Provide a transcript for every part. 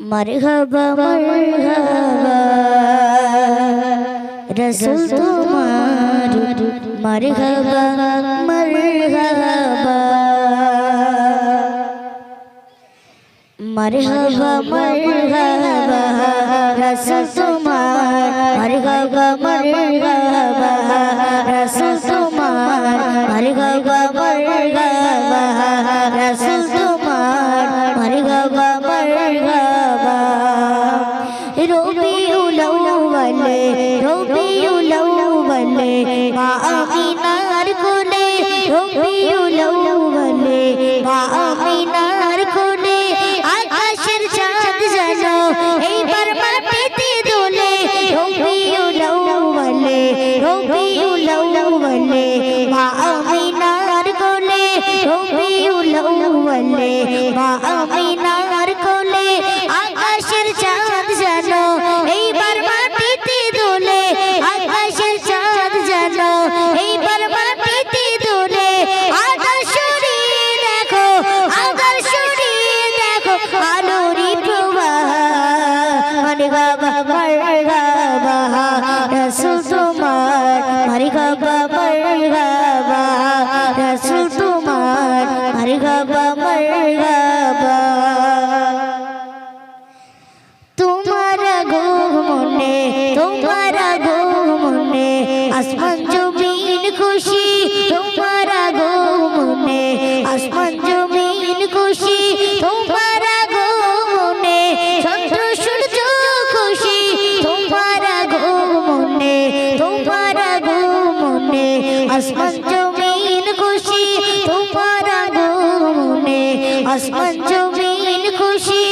মারহাবা মারহাবা। রসুল তোমার মারহাবা মারহাবা। মারহাবা মারহাবা। রসুল এইবার মাটিতে দোলে আকাশ সরিয়ে দেখো আকাশ সরিয়ে দেখো আলোরি প্রবাহ। বাবা বাবা রসুল তোমার মারি বাবা বাবা। আসমান জমিন খুশি, তোমার গো চন্দ্র সূর্য খুশি, তোমার গো তোমার গো আসমান জমিন খুশি, তোমার গো আসমান জমিন খুশি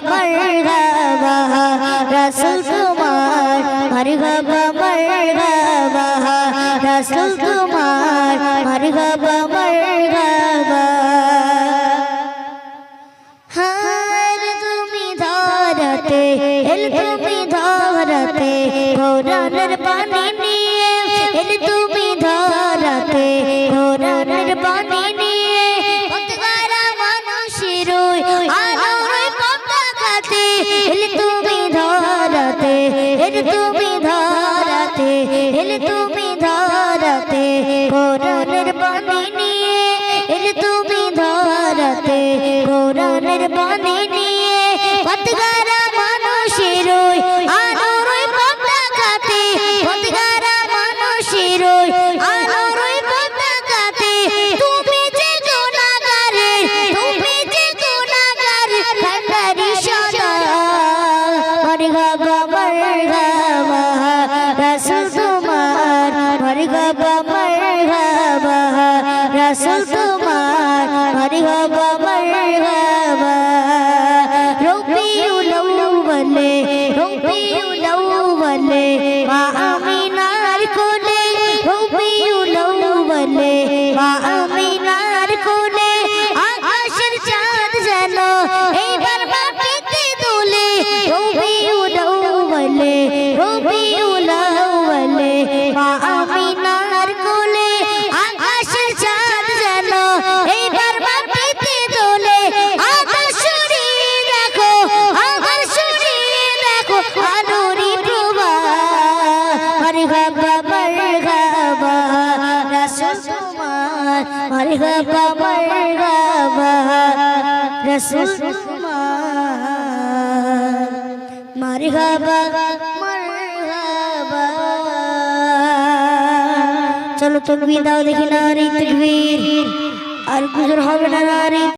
মারহাবা রাসূল তোমার মারহাবা মারহাবা রাসূল তোমার মারহাবা মারহাবা হার তুমি ধরতে এল তুমি ধরতে কোরআনের পানি নিয়ে এল তুমি ধরতে কোরআনের পানি নিয়ে এল তুমি ধরাতে হেল তুমি ধরাতে হেল তুমি ধরাতে কোরআনের বাণী নিয়ে হেল তুমি ধরাতে কোরআনের বাণী নিয়ে। রাসূল চলো তকবীর দাও দেখি নারী তকবীর আর গুজর হবে না নারী।